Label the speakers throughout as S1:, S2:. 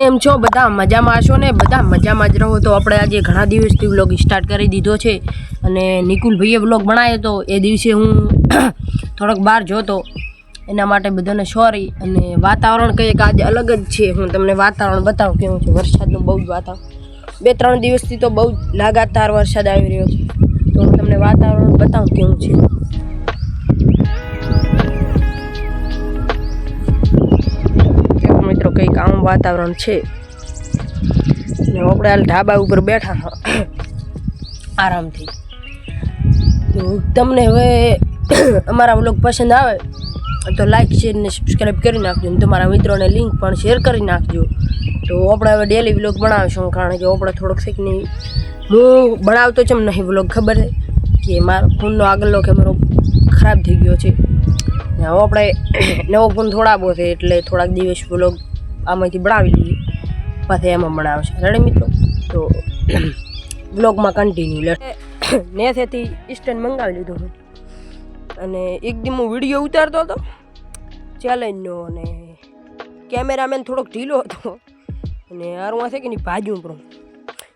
S1: એમ છો, બધા મજામાં હશો ને? બધા મજામાં જ રહો. તો આપણે આજે ઘણા દિવસથી વ્લોગ સ્ટાર્ટ કરી દીધો છે. અને નિકુલભાઈએ વ્લોગ બનાવ્યો હતો એ દિવસે હું થોડોક બહાર જોતો. એના માટે બધાને સોરી અને વાતાવરણ કંઈક આજે અલગ જ છે. હું તમને વાતાવરણ બતાવું કેવું છે? વરસાદનું બહુ જ વાતાવરણ. બે ત્રણ દિવસથી તો બહુ જ લાગાતાર વરસાદ આવી રહ્યો છે. તો હું તમને વાતાવરણ બતાવું કેવું છે. આમ વાતાવરણ છે. ને આપણે હાલ ઢાબા ઉપર બેઠા આરામથી. તો તમને હવે અમારા વ્લોગ પસંદ આવે તો લાઈક શેર ને સબસ્ક્રાઈબ કરી નાખજો. ને તમારા મિત્રોને લિંક પણ શેર કરી નાખજો. તો આપણે હવે ડેલી વ્લોગ બનાવીશું કારણ કે આપણે થોડોક શીખ નહીં, હું બનાવતો છે નહીં વ્લોગ ખબર છે? કે મારો ફોનનો આગળનો કેમેરો ખરાબ થઈ ગયો છે. હવે આપણે નવો ફોન થોડાવો છે એટલે થોડાક દિવસ વ્લોગ આમાંથી બનાવી લઈએ પાછી એમાં બનાવશે રેડી મિત્રો? તો બ્લોગમાં કન્ટિન્યુ લે. નેસેથી સ્ટેન્ડ મંગાવી લીધો હતો. અને એક દી હું વીડિયો ઉતારતો હતો. ચેલેન્જનો અને કેમેરામેન થોડોક ઢીલો હતો. અને હારું છે કે નહીં? ભાજ્યું પણ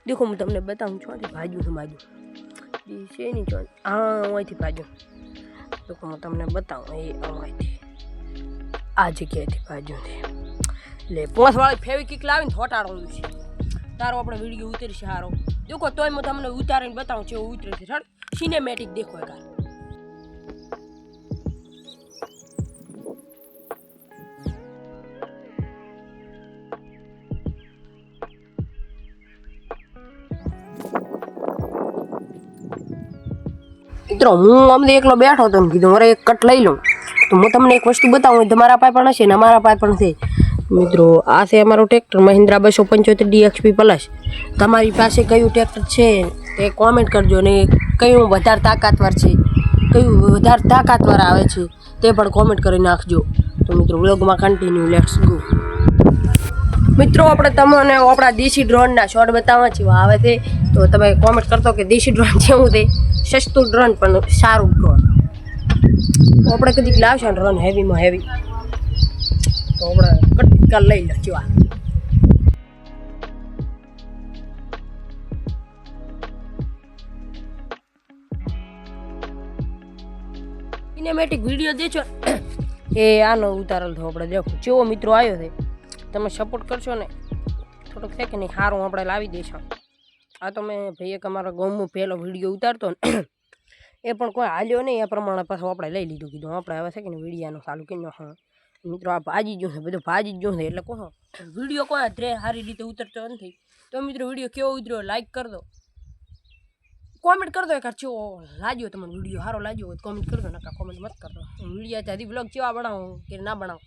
S1: દેખો, હું તમને બતાવું છું. ભાજ્યું છું ઈ છે નહીં હા હું અહીંથી ભાજ્યું દેખો, હું તમને બતાવું. એ અહીંથી. આ જગ્યાએથી ભાજ્યું છે. એટલે પોંચવાળી ફેવિકિક લાવીને ફોટાડવાનું છે. તારો આપણે વીડિયો ઉતરશે સારો દેખો, તોય હું તમને ઉતારીને બતાવું છે ઉતરે છે. સર સિનેમેટિક દેખો એક મિત્રો, હું અમને એકલો બેઠો હતો કીધું, મારે એક કટ લઈ લઉં. તો હું તમને એક વસ્તુ બતાવું તમારા પાસે પણ હશે ને અમારા પાસે પણ છે. મિત્રો, આ છે અમારું ટ્રેક્ટર મહિન્દ્રા બસો પંચોતેર ડીએક્સપી પ્લસ તમારી પાસે કયું ટ્રેક્ટર છે તે કોમેન્ટ કરજો ને કયું વધારે તાકાતવાર છે, કયું વધારે તાકાતવાર આવે છે તે પણ કોમેન્ટ કરી નાખજો. તો મિત્રો વ્લોગમાં કન્ટિન્યુ લેટ્સ ગો મિત્રો, આપણે તમને આપણા દેશી ડ્રોનના શોર્ટ બતાવવા છે આવે છે. તો તમે કોમેન્ટ કરતો કે દેશી ડ્રોન કેવું તે? સસ્તું ડ્રોન પણ સારું ડ્રોન આપણે કદીક લાવશે ડ્રોન હેવીમાં હેવી તો આપણે કટકા લઈ આ. સિનેમેટિક વીડિયો દેજો એ આનો ઉતારેલ થયો આપણે. દેખો, જેવો મિત્રો આવ્યો છે, તમે સપોર્ટ કરશો ને, થોડોક છે કે નહીં સારું આપણે લાવી દઈશું આ તો મેં ભાઈ એક અમારા ગામમાં પહેલો વીડિયો ઉતારતો ને, એ પણ કોઈ હાલ્યો નહીં, એ પ્રમાણે પાછું આપણે લઈ લીધું કીધું. આપણે હવે છે કે વિડીયાનો ચાલુ કે નાખો મિત્રો આ ભાજી જો બધું ભાજી જો છે, એટલે કહો વીડિયો કોણ ધ્રે સારી રીતે ઉતરતો નથી. તો મિત્રો વીડિયો કેવો ઉતર્યો લાઈક કરી દો. કોમેન્ટ કરી દો એક ચેવો લાગ્યો તમને વીડિયો, સારો લાગ્યો હોય કોમેન્ટ કરી દો નકા કોમેન્ટ મત કરતો વીડિયો ત્યાંથી બ્લોગ કેવા બનાવો કે ના બનાવો,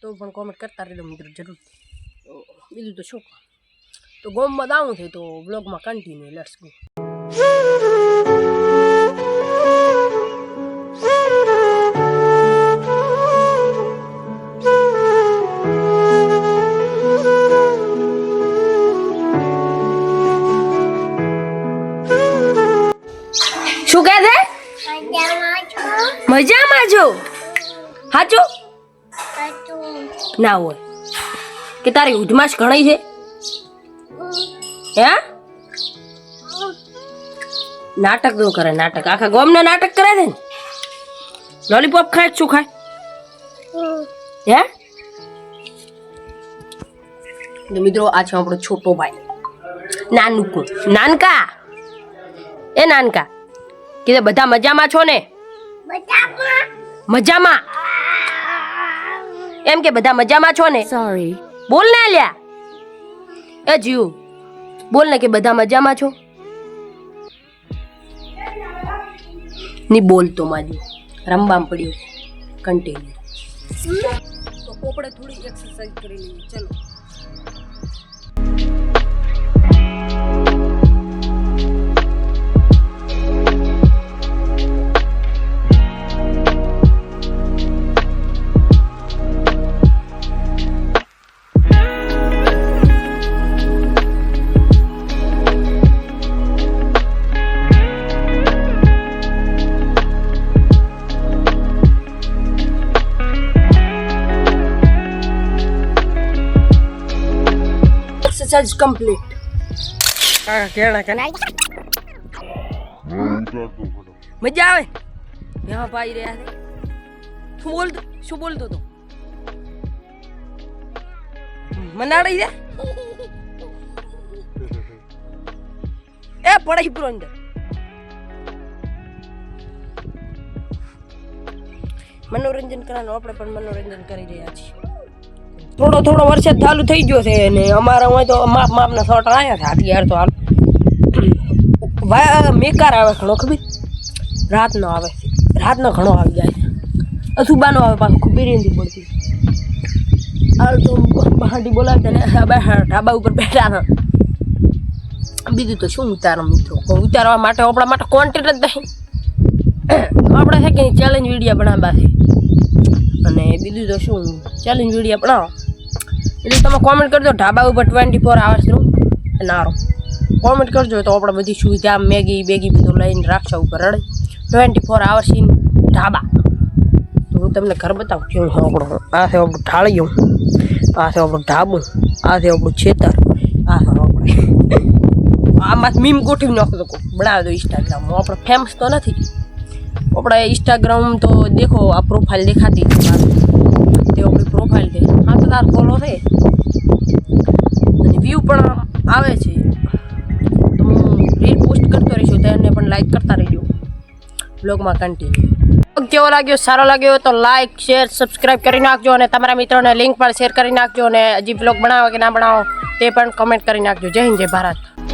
S1: તો પણ કોમેન્ટ કરતા રહેજો મિત્રો જરૂર તો બીજું તો શું? તો ગોમમાં દાવું થયું તો બ્લોગમાં કન્ટિન્યુ લેટ્સ ગો સાચું ના હોય. કે તારી ઉધમાશ ઘણી છે? હે? નાટકનું કરે, નાટક. આખા ગામને નાટક કરે છે ને? લોલીપોપ ખાય શું ખાય? હે? મિત્રો, આ છે આપણો છોટો ભાઈ. નાનકું. નાનકા? એ નાનકા. કીધે, બધા મજામાં છો ને? મજામાં. એમ કે બધા મજામાં છો ને?
S2: સોરી
S1: બોલ ને લ્યા એ જીવ બોલ ને કે બધા મજામાં છો? ની બોલતો માજી રમવામ પડ્યો કન્ટિન્યુ તો પોપડે થોડી એક્સરસાઇઝ કરી લઈએ. ચલો. રિચાર્જ કમ્પ્લીટ કાકા કેણા કે મજા આવે? મેવા પાઈ રહ્યા છે શું બોલતો શું બોલતો તો મનાડી દે એ પડાઈ પૂરો અંદર. મનોરંજન કરવાનું આપણે પણ મનોરંજન કરી રહ્યા છીએ. થોડો થોડો વરસાદ ચાલુ થઈ ગયો છે ને અમારા હોય તો માપ માપના શોટ આવ્યા છે અત્યારે તો હાલ. વા- મેકાર આવે ઘણો, ખબર? રાતનો આવે રાતનો ઘણો આવી જાય છે. અસુબાનો આવે પાછું ખબર નથી પડતી હાલ તો બહાટી બોલાવતા ને ઢાબા ઉપર બેઠા બીજું તો શું ઉતારો મિત્રો ઉતારવા માટે, આપણા માટે કોન્ટેન્ટ જ નહીં. આપણે છે કે ચેલેન્જ વીડિયો બનાવવા છે. અને બીજું તો શું? ચેલેન્જ વીડિયો બનાવો. એટલે તમે કોમેન્ટ કરજો, ઢાબા ઉપર ટ્વેન્ટી ફોર આવર્સનું નારો કોમેન્ટ કરજો, તો આપણે બધી સુવિધા, મેગી, બેગી બધું લઈને રાખશો ઉપર રડે twenty four hours in dhaba. તો હું તમને ઘર બતાવું, કેવું છે આપણો? આ છે આપણું ઢાળિયું, આ છે આપણું ઢાબું, આ છે આપણું છેતર, આ છે આમાં મીમ ગોઠવી નાખો તો બનાવી દો ઇન્સ્ટાગ્રામમાં આપણે ફેમસ તો નથી. આપણે ઇન્સ્ટાગ્રામ તો દેખો, આ પ્રોફાઇલ દેખાતી આપણી પ્રોફાઇલ છે હા તો તાર ફોલો છે અને વ્યૂ પણ આવે છે. તો હું રીલ પોસ્ટ કરતો રહીશું તેને પણ લાઈક કરતા રહીજો. બ્લોગમાં કન્ટિન્યુ કેવો લાગ્યો? સારો લાગ્યો તો લાઈક શેર સબસ્ક્રાઈબ કરી નાખજો અને તમારા મિત્રોને લિંક પણ શેર કરી નાખજો અને હજી બ્લોગ બનાવો કે ના બનાવો તે પણ કમેન્ટ કરી નાખજો. જય હિન્દ, જય ભારત.